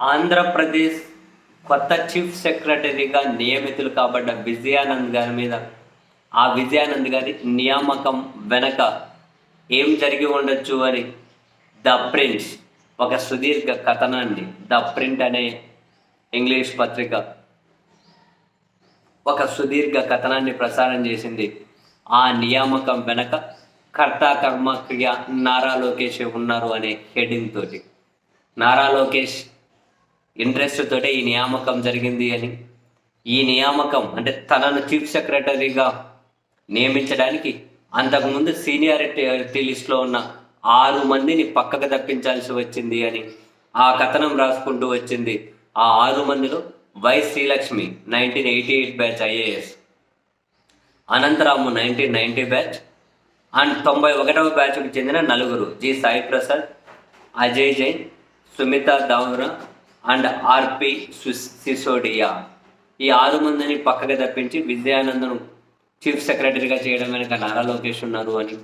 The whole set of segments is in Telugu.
ఆంధ్రప్రదేశ్ కొత్త చీఫ్ సెక్రటరీగా నియమితులు కాబడ్డ విజయానంద్ గారి మీద ఆ విజయానంద్ గారి నియామకం వెనక ఏం జరిగి ఉండొచ్చు అని ద ప్రింట్ ఒక సుదీర్ఘ కథనాన్ని ద ప్రింట్ అనే ఇంగ్లీష్ పత్రిక ఒక సుదీర్ఘ కథనాన్ని ప్రసారం చేసింది. ఆ నియామకం వెనక కర్త కర్మ క్రియ నారా లోకేష్ ఉన్నారు అనే హెడింగ్ తోటి. నారా లోకేష్ ఇంట్రెస్ట్ తోటే ఈ నియామకం జరిగింది అని. ఈ నియామకం అంటే తనను చీఫ్ సెక్రటరీగా నియమించడానికి అంతకుముందు సీనియారిటీ లిస్ట్లో ఉన్న ఆరు మందిని పక్కకు తప్పించాల్సి వచ్చింది అని ఆ కథనం రాసుకుంటూ వచ్చింది ఆ ఆరు మందిలో Y Srilakshmi nineteen eighty eight batch IAS Anantharamu nineteen ninety batch and తొంభై ఒకటవ బ్యాచ్కి చెందిన నలుగురు G Sai Prasad Ajay Jain Sumita Dawra and RP Sisodia. ఈ ఆరు మందిని పక్కగా తప్పించి విజయానందను చీఫ్ సెక్రటరీగా చేయడం వెనుక నారా లోకేష్ ఉన్నారు అని.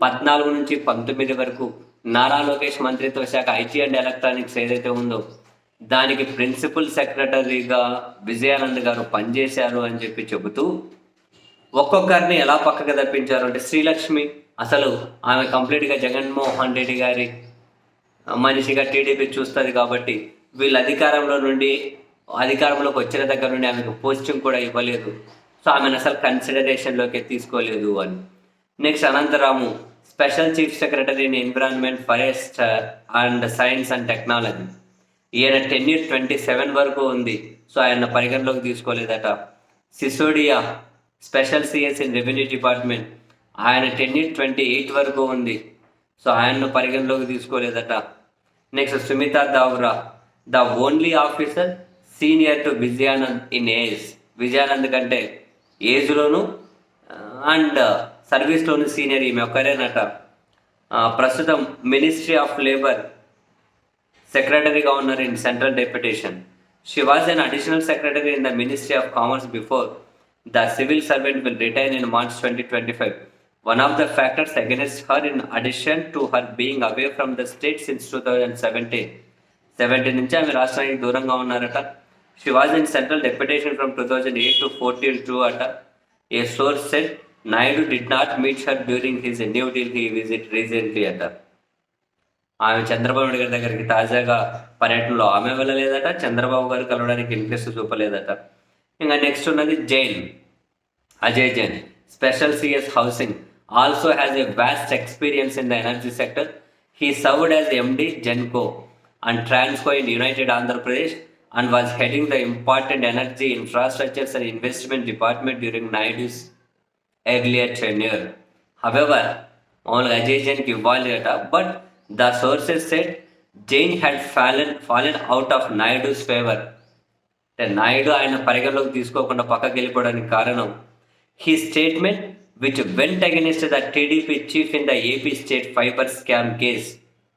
పద్నాలుగు నుంచి పంతొమ్మిది వరకు నారా లోకేష్ మంత్రిత్వ శాఖ ఐటీ అండ్ ఎలక్ట్రానిక్స్ ఏదైతే ఉందో దానికి ప్రిన్సిపల్ సెక్రటరీగా విజయానంద్ గారు పనిచేశారు అని చెప్పి చెబుతూ ఒక్కొక్కరిని ఎలా పక్కకు తప్పించారు అంటే శ్రీలక్ష్మి అసలు ఆమె కంప్లీట్గా జగన్మోహన్ రెడ్డి గారి మనిషిగా టీడీపీ చూస్తుంది కాబట్టి వీళ్ళ అధికారంలో నుండి అధికారంలోకి వచ్చిన దగ్గర నుండి ఆమెకు పోస్టింగ్ కూడా ఇవ్వలేదు. సో ఆమెను అసలు కన్సిడరేషన్లోకి తీసుకోలేదు అని. Next Anantharamu special chief secretary in environment forest and science and technology ఈయన టెన్యూర్ ట్వంటీ సెవెన్ వరకు ఉంది. సో ఆయన పరిగణలోకి తీసుకోలేదట. Sisodia special CS in revenue department ఆయన టెన్యూర్ ట్వంటీ ఎయిట్ వరకు ఉంది. సో ఆయన్ను పరిగణలోకి తీసుకోలేదట. Next Sumita Dawra the only officer senior to Vijayanand in age. Vijayanand కంటే ఏజ్లోను అండ్ సర్వీస్లోను సీనియర్ ఈమె ఒక్కరేనట. ప్రస్తుతం మినిస్ట్రీ ఆఫ్ లేబర్ సెక్రటరీగా ఉన్నారు in central deputation. She was an additional secretary in the ministry of commerce before the civil servant will retire in March twenty twenty five one of the factors against her in addition to her being away from the state since two thousand seventeen seventy నుంచి ఆమె రాష్ట్రానికి దూరంగా ఉన్నారట. She was in central deputation from two thousand eight to fourteen two అట. A source said Naidu did not meet her during his new Delhi visit recently అట. ఆమె చంద్రబాబు నాయుడు గారి దగ్గరికి తాజాగా పర్యటనలో ఆమె వెళ్ళలేదట చంద్రబాబు గారు కలవడానికి ఇంట్రెస్ట్ చూపలేదట. ఇంకా నెక్స్ట్ ఉన్నది Jain. Ajay Jain special CS housing also has a vast experience in the energy sector he served as MD Genco and Transco in united Andhra Pradesh and was heading the important energy infrastructures and investment department during Naidu's earlier tenure however మామూలుగా అజయ్ జైన్కి ఇవ్వాలి అట but the sources said Jain had fallen fallen out of Naidu's favour అంటే నాయుడు ఆయన పరిగణలోకి తీసుకోకుండా పక్కకి వెళ్ళిపోవడానికి కారణం he statement which went against the TDP chief in the AP state fibre scam case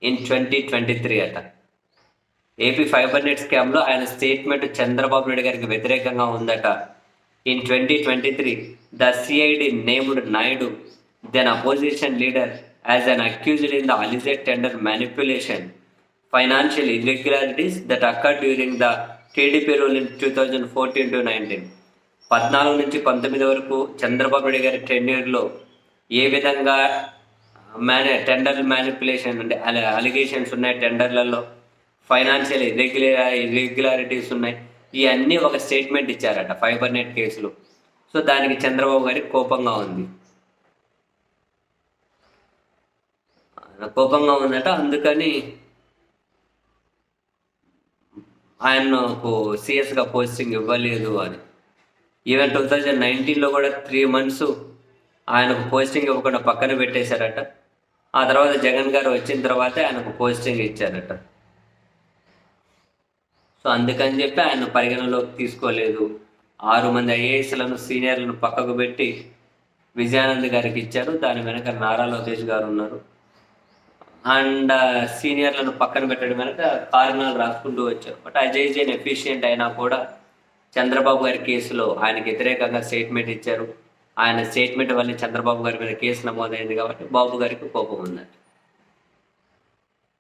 in twenty twenty three అట. ఏపీ ఫైబర్ నెట్ స్కామ్లో ఆయన స్టేట్మెంట్ చంద్రబాబు నాయుడు గారికి వ్యతిరేకంగా ఉందట. In twenty twenty three the CID named Naidu then opposition leader as an accused in the alleged tender manipulation financial irregularities that occur during the TDP rule in two thousand fourteen to nineteen పద్నాలుగు నుంచి పంతొమ్మిది వరకు చంద్రబాబు నాయుడు గారి టెన్యూర్లో ఏ విధంగా మేనే టెండర్ మ్యానిపులేషన్ అంటే అలిగేషన్స్ ఉన్నాయి టెండర్లలో ఫైనాన్షియల్ ఇర్రెగ్యులర్ ఇర్రెగ్యులారిటీస్ ఉన్నాయి. ఇవన్నీ ఒక స్టేట్మెంట్ ఇచ్చారట ఫైబర్ నెట్ కేసులో సో దానికి చంద్రబాబు గారికి కోపంగా ఉంది. కోపంగా ఉందట అందుకని ఆయనకు సిఎస్గా పోస్టింగ్ ఇవ్వలేదు అని. ఈవెన్ టూ థౌజండ్ నైన్టీన్లో కూడా త్రీ మంత్స్ ఆయనకు పోస్టింగ్ ఇవ్వకుండా పక్కన పెట్టేశారట. ఆ తర్వాత జగన్ గారు వచ్చిన తర్వాత ఆయనకు పోస్టింగ్ ఇచ్చారట. సో అందుకని చెప్పి ఆయన పరిగణలోకి తీసుకోలేదు. ఆరు మంది ఐఏఎస్లను సీనియర్లను పక్కకు పెట్టి విజయానంద్ గారికి ఇచ్చారు. దాని వెనక నారా లోకేష్ గారు ఉన్నారు. అండ్ సీనియర్లను పక్కన పెట్టడం వెనక కారణాలు రాసుకుంటూ వచ్చారు. బట్ అజయ్ జైన్ ఎఫిషియెంట్ అయినా కూడా చంద్రబాబు గారి కేసులో ఆయనకి వ్యతిరేకంగా స్టేట్మెంట్ ఇచ్చారు. ఆయన స్టేట్మెంట్ వల్ల చంద్రబాబు గారి మీద కేసు నమోదైంది కాబట్టి బాబు గారికి కోపం ఉందండి.